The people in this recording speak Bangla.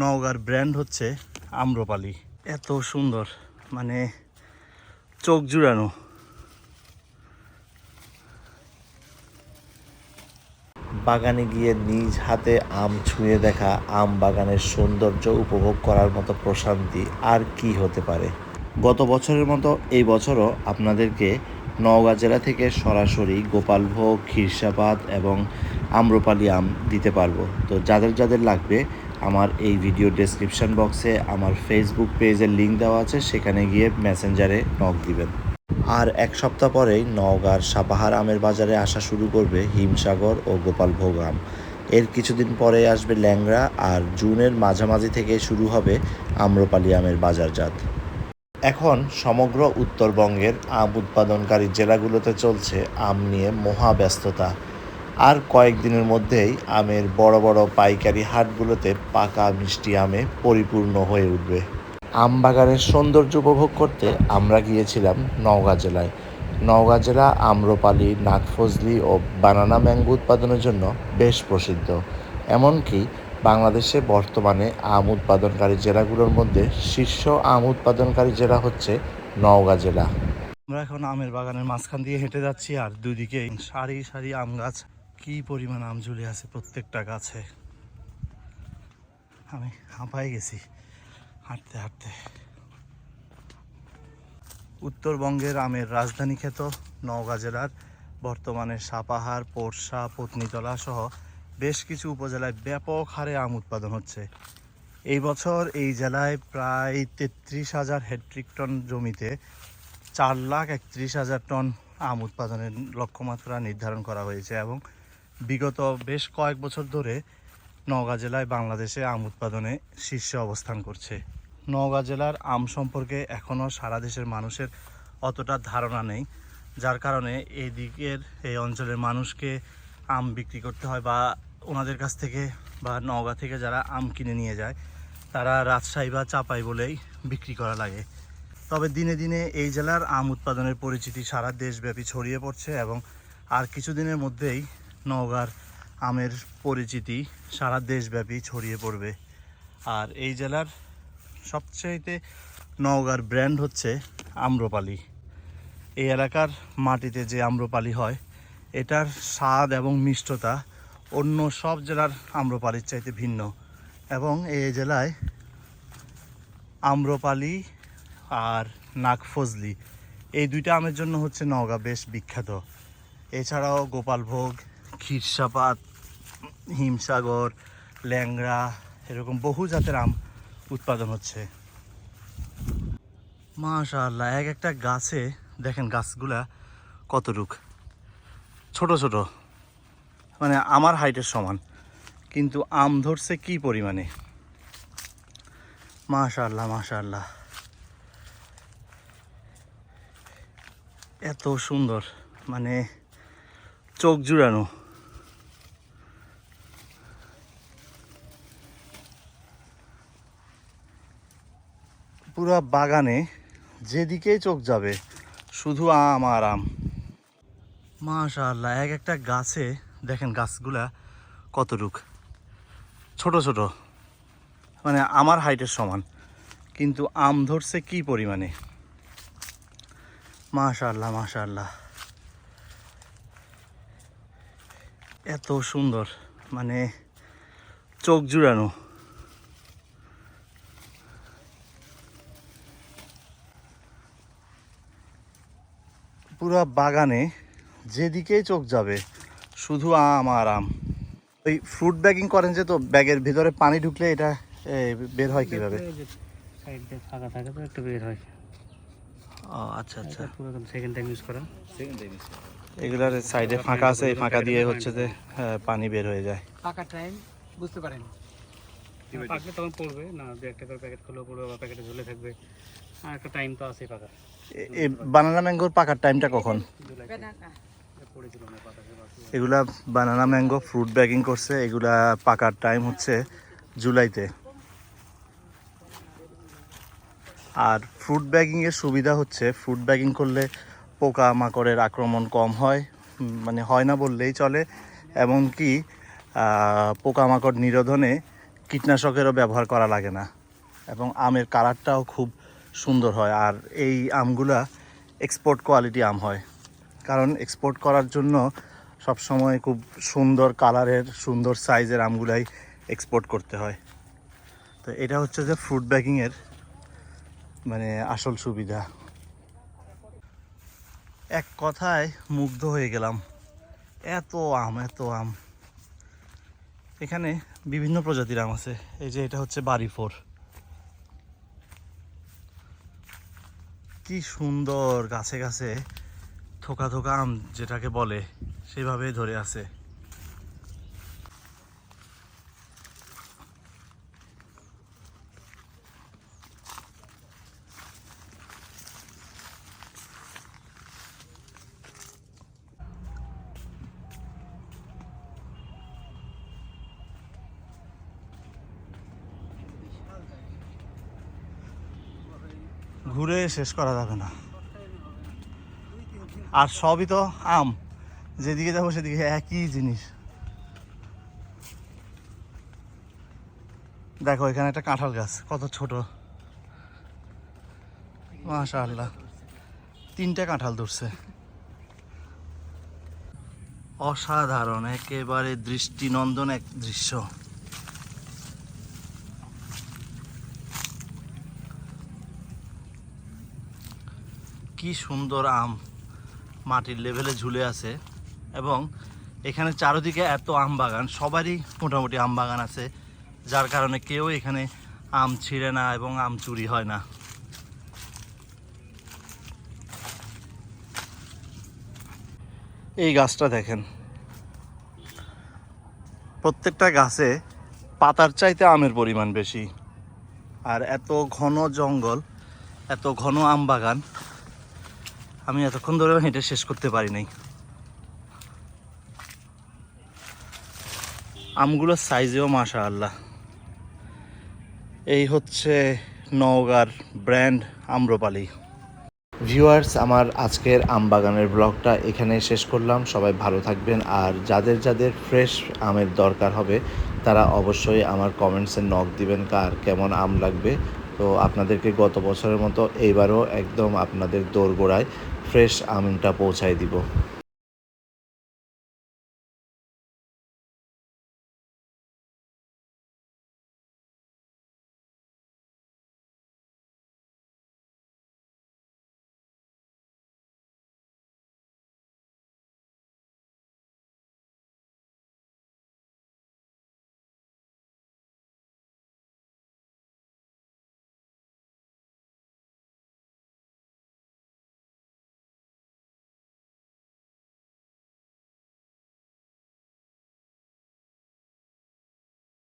নওগাঁর ব্র্যান্ড হচ্ছে আম্রপালি। এত সুন্দর মানে চোখ জুড়ানো। বাগানে গিয়ে নিজ হাতে আম ছুঁয়ে দেখা আম বাগানের সৌন্দর্য উপভোগ করার মতো প্রশান্তি আর কি হতে পারে? গত বছরের মতো এই বছরও আপনাদেরকে নওগাঁ জেলা থেকে সরাসরি গোপালভোগ ক্ষীরসাপাত এবং আম্রপালি আম দিতে পারব। তো যাদের যাদের লাগবে আমার এই ভিডিও ডেসক্রিপশন বক্সে আমার ফেসবুক পেজের লিঙ্ক দেওয়া আছে, সেখানে গিয়ে মেসেঞ্জারে নক দিবেন। আর এক সপ্তাহ পরেই নওগাঁর সাপাহার আমের বাজারে আসা শুরু করবে হিমসাগর ও গোপালভোগ আম। এর কিছুদিন পরে আসবে ল্যাংড়া আর জুনের মাঝামাঝি থেকে শুরু হবে আম্রপালি আমের বাজারজাত। এখন সমগ্র উত্তরবঙ্গের আম উৎপাদনকারী জেলাগুলোতে চলছে আম নিয়ে মহা ব্যস্ততা আর কয়েকদিনের মধ্যেই আমের বড় বড় পাইকারি হাটগুলোতে পাকা মিষ্টি আমে পরিপূর্ণ হয়ে উঠবে। আম বাগানের সৌন্দর্য উপভোগ করতে আমরা গিয়েছিলাম নওগাঁ জেলায়। নওগাঁ জেলা আম্রপালি, নাগফজলি ও বানানা ম্যাঙ্গো উৎপাদনের জন্য বেশ প্রসিদ্ধ। এমনকি বাংলাদেশে বর্তমানে আম উৎপাদনকারী জেলাগুলোর মধ্যে শীর্ষ আম উৎপাদনকারী জেলা হচ্ছে নওগাঁ জেলা। আমরা এখন আমের বাগানের মাঝখান দিয়ে হেঁটে যাচ্ছি আর দুদিকে সারি সারি আম গাছ। কি পরিমাণ আম ঝুলে আছে প্রত্যেকটা গাছে? আমি হাঁপাই গেছি, হাঁটতে হাঁটতে। উত্তরবঙ্গের আমের রাজধানী খ্যাত নওগাঁ জেলার, বর্তমানে সাপাহার পোরশা পত্নীতলা সহ বেশ কিছু উপজেলায় ব্যাপক হারে আম উৎপাদন হচ্ছে। এই বছর এই জেলায় প্রায় তেত্রিশ হাজার হেট্রিক টন জমিতে চার লাখ একত্রিশ হাজার টন আম উৎপাদনের লক্ষ্যমাত্রা নির্ধারণ করা হয়েছে এবং বিগত বেশ কয়েক বছর ধরে নওগাঁ জেলায় বাংলাদেশে আম উৎপাদনে শীর্ষে অবস্থান করছে। নওগাঁ জেলার আম সম্পর্কে এখনও সারা দেশের মানুষের অতটা ধারণা নেই, যার কারণে এই দিকের এই অঞ্চলের মানুষকে আম বিক্রি করতে হয় বা ওনাদের কাছ থেকে বা নওগাঁ থেকে যারা আম কিনে নিয়ে যায়, তারা রাজশাহী বা চাপাই বলেই বিক্রি করা লাগে। তবে দিনে দিনে এই জেলার আম উৎপাদনের পরিচিতি সারা দেশব্যাপী ছড়িয়ে পড়ছে এবং আর কিছুদিনের মধ্যেই নওগাঁর আমের পরিচিতি সারা দেশব্যাপী ছড়িয়ে পড়বে। আর এই জেলার সবচাইতে নওগাঁর ব্র্যান্ড হচ্ছে আম্রপালি। এই এলাকার মাটিতে যে আম্রপালি হয়, এটার স্বাদ এবং মিষ্টতা অন্য সব জেলার আম্রপালির চাইতে ভিন্ন। এবং এই জেলায় আম্রপালি আর নাগফজলি, এই দুইটা আমের জন্য হচ্ছে নওগাঁ বেশ বিখ্যাত। এছাড়াও গোপালভোগ ক্ষীরসাপাত হিমসাগর, ল্যাংড়া, এরকম বহু জাতের আম উৎপাদন হচ্ছে। মাশাআল্লাহ, এক একটা গাছে, দেখেন গাছগুলা কত কতটুক ছোট ছোট মানে আমার হাইটের সমান, কিন্তু আম ধরছে কি পরিমাণে? মাশাআল্লাহ মাশাআল্লাহ। এত সুন্দর মানে চোখ জুড়ানো। পুরা বাগানে যেদিকেই চোখ যাবে, শুধু আম আর আম। মাশাআল্লাহ, এক একটা গাছে, দেখেন গাছগুলা কতটুক। ছোট ছোট। মানে আমার হাইটের সমান। কিন্তু আম ধরছে কি পরিমাণে? মাশাআল্লাহ মাশাআল্লাহ। এত সুন্দর মানে চোখ জুড়ানো। পুরা বাগানে যেদিকেই চোখ যাবে শুধু আম আর আম। ওই ফ্রুট ব্যাগিং করেন যে তো ব্যাগের ভিতরে পানি ঢুকলে এটা বের হয় কীভাবে? ফাঁকা থাকে তো একটু বের হয়। ও আচ্ছা আচ্ছা। পুরো সেকেন্ড টাইম ইউজ করা। এগুলার সাইডে ফাঁকা আছে এই ফাঁকা দিয়ে হচ্ছে যে হ্যাঁ, পানি বের হয়ে যায়। ফাঁকা টাইম বুঝতে পারেন। পাকলে তখন পড়বে না দু একটা করে প্যাকেট খুলেও পড়বে বা প্যাকেটে ঝুলে থাকবে। আর একটা টাইম তো আছে পাকা এ- এই বানানা ম্যাঙ্গোর পাকার টাইমটা কখন? এগুলা বানানা ম্যাঙ্গো ফ্রুট ব্যাগিং করছে, এগুলা পাকার টাইম হচ্ছে জুলাইতে। আর ফ্রুট ব্যাগিংয়ের সুবিধা হচ্ছে ফ্রুট ব্যাগিং করলে পোকা মাকড়ের আক্রমণ কম হয় মানে হয় না বললেই চলে। এমনকি পোকামাকড় নিরোধনে কীটনাশকেরও ব্যবহার করা লাগে না। এবং আমের কালারটাও খুব সুন্দর হয় আর এই আমগুলা এক্সপোর্ট কোয়ালিটি আম হয়। কারণ এক্সপোর্ট করার জন্য সব সময় খুব সুন্দর কালারের সুন্দর সাইজের আমগুলাই এক্সপোর্ট করতে হয়। তো এটা হচ্ছে যে ফ্রুট ব্যাগিংয়ের মানে আসল সুবিধা। এক কথায় মুগ্ধ হয়ে গেলাম। এত আম এত আম। এখানে বিভিন্ন প্রজাতির আম আছে। এই যে এটা হচ্ছে বাড়ি ফোর কি সুন্দর গাছে গাছে থোকা থোকা আম যেটাকে বলে সেভাবেই ধরে আছে। ঘুরে শেষ করা যাবে না। আর সবই তো আম। যেদিকে যাব সেদিকে একই জিনিস। দেখো, এখানে একটা কাঁঠাল গাছ, কত ছোট। মাশা আল্লাহ তিনটে কাঁঠাল ধরছে। অসাধারণ, একেবারে দৃষ্টিনন্দন এক দৃশ্য। কি সুন্দর আম মাটির লেভেলে ঝুলে আছে। এবং এখানে চারিদিকে এত আম বাগান, সবারই মোটামুটি আম বাগান আছে, যার কারণে কেউ এখানে আম ছিঁড়ে না এবং আম চুরি হয় না। এই গাছটা দেখেন। প্রত্যেকটা গাছে পাতার চাইতে আমের পরিমাণ বেশি। আর এত ঘন জঙ্গল, এত ঘন আম বাগান আমি এতক্ষণ ধরে হেঁটে শেষ করতে পারি নাই। আমগুলোর সাইজেও মাশা আল্লাহ এই হচ্ছে নওগাঁর ব্র্যান্ড আম্রপালি। ভিউয়ার্স আমার আজকের আম বাগানের ব্লগটা এখানে শেষ করলাম। সবাই ভালো থাকবেন আর যাদের যাদের ফ্রেশ আমের দরকার হবে, তারা অবশ্যই আমার কমেন্টসে নক দিবেন কার কেমন আম লাগবে। তো আপনাদেরকে গত বছরের মতো এইবারও একদম আপনাদের দোরগোড়ায় ফ্রেশ আমটা পৌঁছায় দিব।